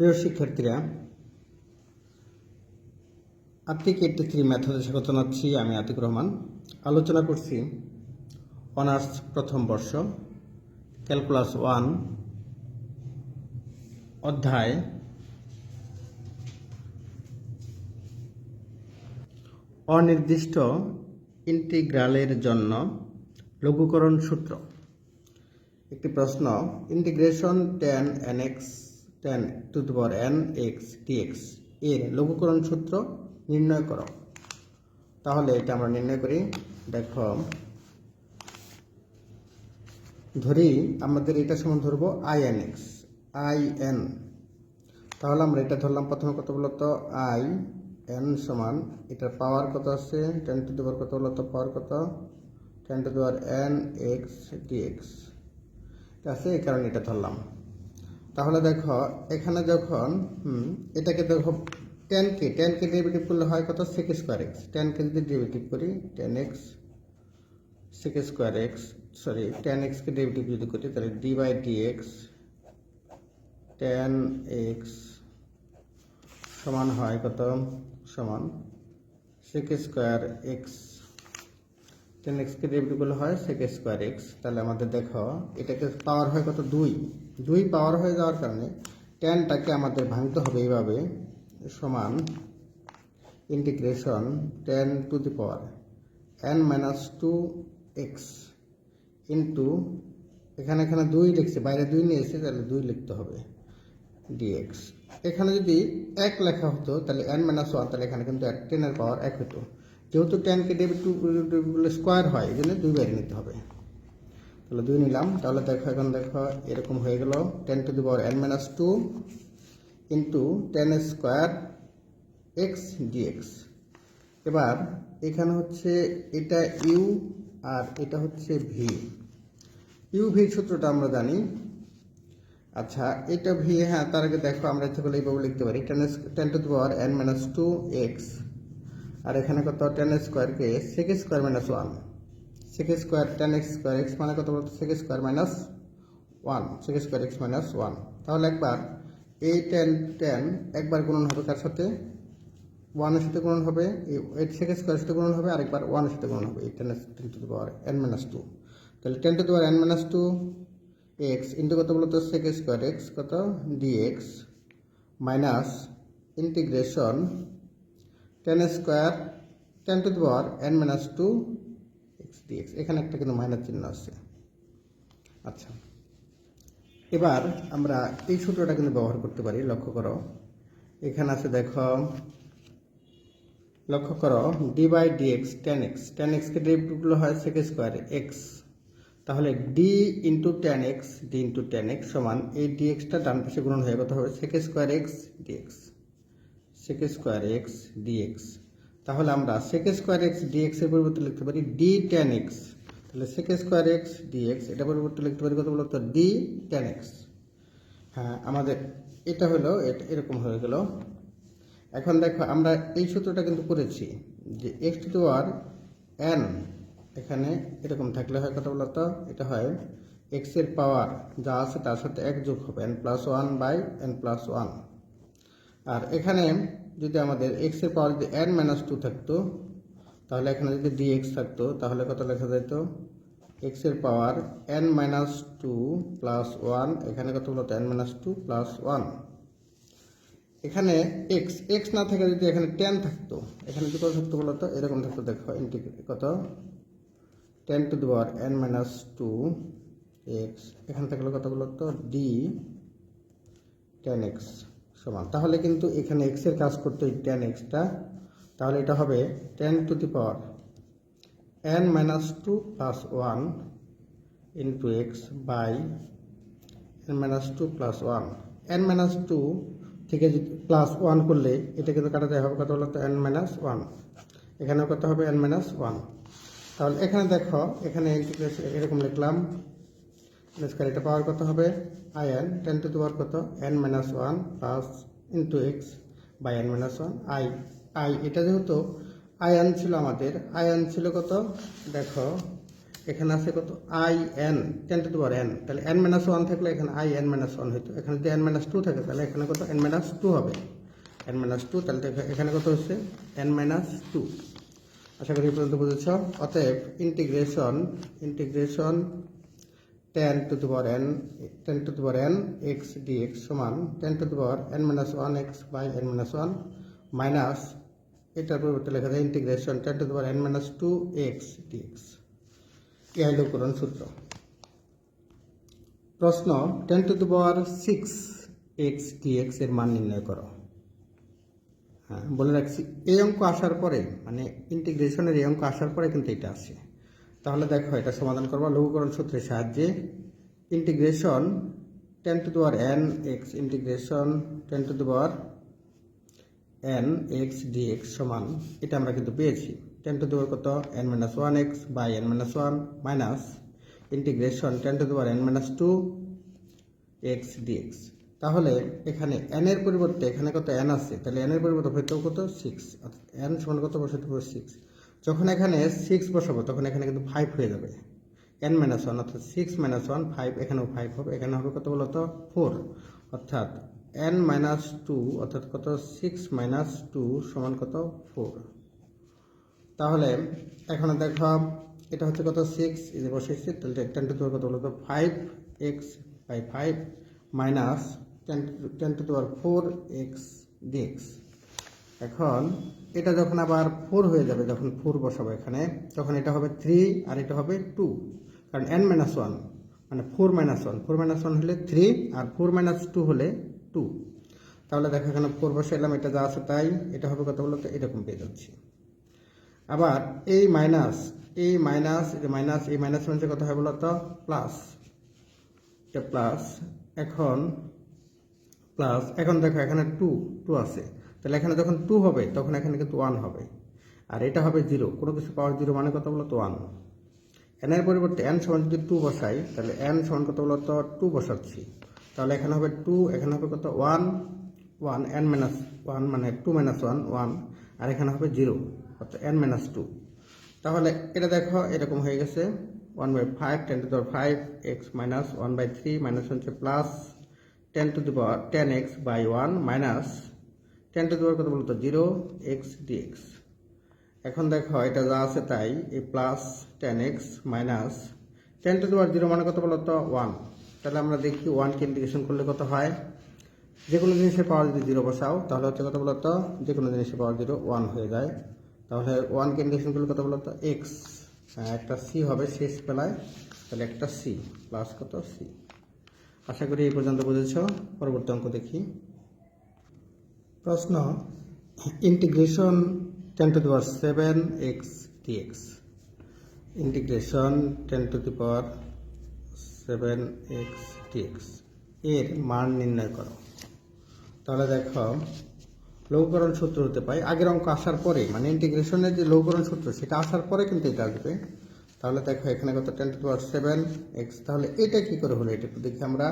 প্রিয় শিক্ষার্থীরা Arctic eighty three ম্যাথডে স্বাগত জানাচ্ছি আমি আতিক রহমান। আলোচনা করছি অনার্স প্রথম বর্ষ, ক্যালকুলাস ওয়ান, অধ্যায় অনির্দিষ্ট ইন্টিগ্রালের জন্য লঘুকরণ সূত্র। একটি প্রশ্ন integration tan n x tan to the power n x dx এর লঘুকরণ সূত্র নির্ণয় করো। তাহলে এটা আমরা নির্ণয় করি, দেখো, ধরি আমাদের এটা সমান ধরবো I n x I n তাহলে আমরা এটা ধরলাম প্রথমে কত বলতো আই এন সমান, এটার পাওয়ার কত আছে? টেন টু দি পাওয়ার কত বলতো পাওয়ার কত? Tan to the power n x dx ঠিক আছে, এই কারণে এটা ধরলাম। তাহলে দেখো, এখানে যখন এটাকে দেখো টেন কে টেন কে ডেরিভেটিভ করলে হয় কত? সেক স্কোয়ার এক্স টেন কে যদি ডেরিভেটিভ করি tan x sec square x sorry tan এক্সকে ডেরিভেটিভ যদি করি, তাহলে d by d x tan x সমান হয় কত? সমান সেক স্কোয়ার এক্স টেন এক্সকে ডেরিভেটিভ করলে হয় সেক স্কোয়ার এক্স তাহলে আমাদের দেখো, এটাকে পাওয়ার হয় কত? দুই। দুই পাওয়ার হয়ে যাওয়ার কারণে টেনটাকে আমাদের ভাঙতে হবে এইভাবে সমান integration tan to the power n minus two x into এখানে এখানে দুই লিখছে, বাইরে দুই নিয়ে এসে তাহলে দুই লিখতে হবে ডিএক্স এখানে যদি এক লেখা হতো, তাহলে এন মাইনাস ওয়ান তাহলে এখানে কিন্তু টেনের পাওয়ার এক হতো। যেহেতু টেনকে ডেবিট স্কোয়ার হয়, এই জন্য দুই বাইরে নিতে হবে। তাহলে দুই নিলাম। তাহলে দেখো, এখন দেখো, এরকম হয়ে গেল। Tan to the power n minus two into tan square x dx এবার, এখানে হচ্ছে এটা ইউ আর এটা হচ্ছে ভি ইউ ভি সূত্রটা আমরা জানি। আচ্ছা এটা ভি হ্যাঁ তার আগে দেখো, আমরা ইচ্ছে করলে এইভাবে লিখতে পারি। Tan tan to the power n minus two x আর এখানে কত? টেন স্কোয়ারকে sec square minus one sec square tan x square x মানে কত বলতো? Sec square minus one sec square x minus one তাহলে একবার এই টেন টেন একবার গুণন হবে কার সাথে? ওয়ানের সাথে গুণন হবে, এই এইট সেক স্কোয়ারের সাথে গুণন হবে, আরেকবার ওয়ানের সাথে গুণন হবে, এই tan tan to the power n minus two তাহলে tan to the power n minus two x into কত বলতো? সেক স্কোয়ার এক্স কত? Dx minus integration tan square tan to the power n minus two x dx এখানে একটা কিন্তু minus চিহ্ন আছে আচ্ছা এবার আমরা এই সূত্রটা কিন্তু ব্যবহার করতে পারি, লক্ষ্য করো। এখানে আছে দেখো, লক্ষ্য করো d by d x tan x tan এক্সকে ডেরিভেটিভগুলো হয় সেক স্কোয়ার এক্স তাহলে d into tan x d into tan x সমান এই ডি এক্সটা ডান পাশে গুণন হয়ে কত হবে? Sec square x dx sec square x dx তাহলে আমরা সেক স্কোয়ার এক্স ডিএক্স এর পরিবর্তে লিখতে পারি ডি টেন এক্স তাহলে সেক স্কোয়ার এক্স ডিএক্স এটা পরিবর্তে লিখতে পারি কত বলতো? ডি টেন এক্স হ্যাঁ আমাদের এটা হলো এরকম হয়ে গেল। এখন দেখো, আমরা এই সূত্রটা কিন্তু করেছি যে এক্স টু আর এন এখানে এরকম থাকলে হয় কত বলতো? এটা হয় এক্সের পাওয়ার যা আছে তার সাথে এক যোগ হবে n plus one by n plus one আর এখানে যদি আমাদের এক্সের পাওয়ার যদি এন মাইনাস টু থাকতো, তাহলে এখানে যদি ডি এক্স থাকতো, তাহলে কত লেখা যেত এক্সের power n minus two plus one এখানে কত বলতো? N minus two plus one এখানে এক্স এক্স না থেকে যদি এখানে টেন থাকতো, এখানে যদি কত থাকতো বলতো? এরকম থাকতো, দেখো ইন্টিগ্রেট কত? Tan to the power n minus two x এখানে থাকলে কত বলতো? ডি টেন এক্স সমান। তাহলে কিন্তু এখানে এক্সের কাজ করতো এই টেন এক্সটা তাহলে এটা হবে tan to the power n minus two plus one into x by n minus two plus one n minus two থেকে যদি প্লাস ওয়ান করলে এটা কিন্তু কাটাতে হবে, কত বলতো এন মাইনাস ওয়ান এখানেও কত হবে? এন মাইনাস ওয়ান তাহলে এখানে দেখো, এখানে এরকম লিখলাম স্কোয়ার এটা পাওয়ার কত হবে? I n tan to power কত? N minus one plus into x by n minus one I I এটা যেহেতু আয়ন ছিল আমাদের আয়ন ছিল কত? দেখো, এখানে আছে কত? I n tan to power n তাহলে এন মাইনাস ওয়ান থাকলে এখানে আই এন মাইনাস ওয়ান হইতো। এখানে যদি এন মাইনাস টু থাকে, তাহলে এখানে কত? এন মাইনাস টু হবে। এন মাইনাস টু তাহলে এখানে কত হচ্ছে? এন মাইনাস টু আশা করি পর্যন্ত বুঝেছ। অতএব integration integration tan to the power n tan to the power n x d x সমান tan to the power n minus one x by n minus one minus এটার পরিবর্তে লেখা যায় integration tan to the power n minus two x d x হল করণ সূত্র। প্রশ্ন tan to the power six x d এক্সের মান নির্ণয় করো। হ্যাঁ বলে রাখছি, এই অঙ্ক আসার পরে মানে ইন্টিগ্রেশনের এই অঙ্ক আসার পরে কিন্তু এটা আসে। তাহলে দেখো, এটা সমাধান করবা। লঘুকরণ সূত্রের সাহায্যে integration tan to the power n x integration tan to the power n x dx সমান, এটা আমরা কিন্তু পেয়েছি। টেন টু দেওয়ার কত? N minus one x by n minus one minus integration tan to the power n minus two x dx তাহলে এখানে N এর পরিবর্তে এখানে কত এন আছে? তাহলে এন এর পরিবর্তে হয়তো কত? সিক্স অর্থাৎ এন সমান কত? হবে সিক্স যখন এখানে সিক্স বসাবো, তখন এখানে কিন্তু ফাইভ হয়ে যাবে। এন মাইনাস ওয়ান অর্থাৎ সিক্স মাইনাস ওয়ান ফাইভ এখানেও ফাইভ হবে, এখানে হবে কত বলতো? ফোর অর্থাৎ এন মাইনাস টু অর্থাৎ কত? সিক্স মাইনাস টু সমান কত? ফোর তাহলে এখন দেখো, এটা হচ্ছে কত? সিক্স এই যে বসেছি তাহলে টেন টু কত বলতো? Five x by five minus tan tan to power four x dx এখন এটা যখন আবার ফোর হয়ে যাবে, যখন ফোর বসাবো এখানে, তখন এটা হবে থ্রি আর এটা হবে টু কারণ এন মাইনাস ওয়ান মানে four minus one four minus one হলে থ্রি আর ফোর মাইনাস টু হলে টু তাহলে দেখো এখানে ফোর বসাইলাম, এটা যা আছে তাই। এটা হবে কত বলতো? এরকম পেয়ে যাচ্ছি। আবার এই মাইনাস এই মাইনাস এই মাইনাস এই মাইনাস মাইনাসের কথা হয় বলতো? প্লাস এটা প্লাস এখন প্লাস এখন দেখো এখানে টু টু আছে। তাহলে এখানে যখন টু হবে, তখন এখানে কিন্তু ওয়ান হবে। আর এটা হবে জিরো কোনো কিছু পাওয়ার জিরো মানে কত বলতো? ওয়ান এন এর পরিবর্তে এন সমান যদি টু বসাই, তাহলে এন সমান কত বলতো? টু বসাচ্ছি। তাহলে এখানে হবে টু এখানে হবে কত? One one n minus one মানে টু মাইনাস ওয়ান ওয়ান আর এখানে হবে জিরো অর্থাৎ এন মাইনাস টু তাহলে এটা দেখো, এরকম হয়ে গেছে। One by five tan to the five x minus one by three minus হচ্ছে plus tan to the power tan x by one minus tan to the power কত বলতো? জিরো এক্স ডিএক্স এখন দেখো, এটা যা আছে তাই এই plus tan x minus tan to the power zero মানে কত বলতো? ওয়ান তাহলে আমরা দেখি ওয়ানকে ইন্টিগ্রেশন করলে কত হয়? যে কোনো জিনিসের পাওয়ার যদি জিরো বসাও, তাহলে হচ্ছে কত বলতো? যে কোনো জিনিসের পাওয়ার জিরো ওয়ান হয়ে যায়। তাহলে ওয়ানকে ইন্টিগ্রেশন করলে কত বলতো? এক্স হ্যাঁ একটা সি হবে শেষ বেলায়, তাহলে একটা সি প্লাস কত? সি আশা করি এই পর্যন্ত বুঝেছ। পরবর্তী অঙ্ক দেখি। প্রশ্ন integration tan to the power seven x dx integration tan to the power seven x dx এর মান নির্ণয় করো। তাহলে দেখো লঘুকরণ সূত্র হতে পারে। আগের অঙ্ক আসার পরে মানে ইন্টিগ্রেশনের যে লঘুকরণ সূত্র, সেটা আসার পরে কিন্তু এটা আসবে। তাহলে দেখো, এখানে কত? Tan to power seven x তাহলে এটা কি করে হলো? এটা দেখি আমরা।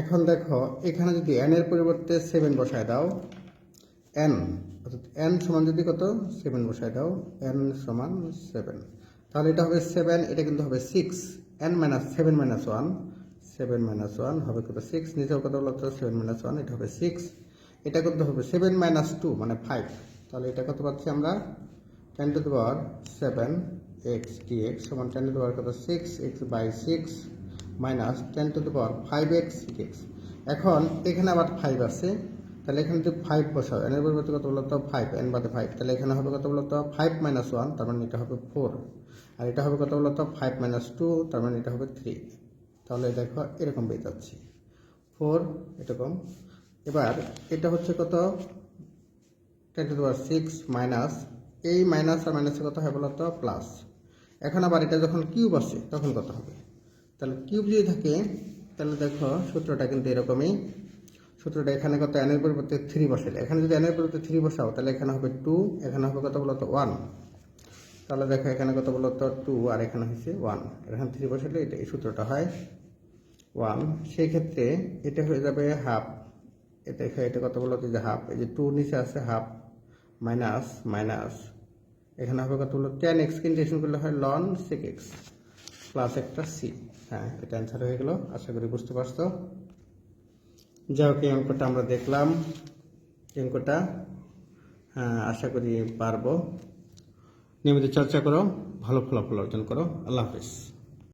এখন দেখো, এখানে যদি এন এর পরিবর্তে সেভেন বসায় দাও এন অর্থাৎ এন সমান যদি কত? সেভেন বসায় দাও এন সমান সেভেন তাহলে এটা হবে সেভেন এটা কিন্তু হবে six n minus seven minus one seven minus one হবে কত? সিক্স নিচেও কত বলো তো সেভেন মাইনাস ওয়ান এটা হবে সিক্স এটা করতে হবে সেভেন মাইনাস টু মানে ফাইভ তাহলে এটা কত পাচ্ছি আমরা? Tan to the power seven x d x সমান টেন টু দি পাওয়ার কত? Six x by six minus tan to the power five x x এখন এখানে আবার ফাইভ আছে, তাহলে এখানে যদি ফাইভ বসাও এনের পরিবর্তে কত বলতো ফাইভ এন বাদে ফাইভ তাহলে এখানে হবে কত বলতো ফাইভ মাইনাস ওয়ান তার মানে এটা হবে ফোর আর এটা হবে কত বলতো ফাইভ মাইনাস টু তার মানে এটা হবে থ্রি তাহলে দেখো এরকম পেয়ে যাচ্ছি ফোর এরকম। এবার এটা হচ্ছে কত? Tan to power six minus এই মাইনাস আর মাইনাসে কত হয় বলতো? প্লাস এখন আবার এটা যখন কিউব আসে, তখন কত হবে? তাহলে কিউব যদি থাকে, তাহলে দেখো সূত্রটা কিন্তু এরকমই। সূত্রটা এখানে কত? এনের পরিবর্তে থ্রি বসালে এখানে যদি এনের পরিবর্তে থ্রি বসাও, তাহলে এখানে হবে টু এখানে হবে কত বলতো? ওয়ান তাহলে দেখো এখানে কত বলতো? টু আর এখানে হচ্ছে ওয়ান এখানে থ্রি বসালে এটা এই সূত্রটা হয় ওয়ান সেই ক্ষেত্রে এটা হয়ে যাবে হাফ এটা এখানে এটা কত বলতো? যে হাফ এই যে টু নিচে আছে হাফ মাইনাস মাইনাস এখানে হবে কত বলতো? টেন এক্স ইন্টিগ্রেশন করলে হয় লন সেক এক্স প্লাস একটা সি হ্যাঁ এটা অ্যান্সার হয়ে গেল, আশা করি বুঝতে পারছ। যাই হোক, এই অঙ্কটা আমরা দেখলাম। এই অঙ্কটা হ্যাঁ আশা করি পারব। নিয়মিত চর্চা করো, ভালো ফলাফল অর্জন করো। আল্লাহ হাফিজ।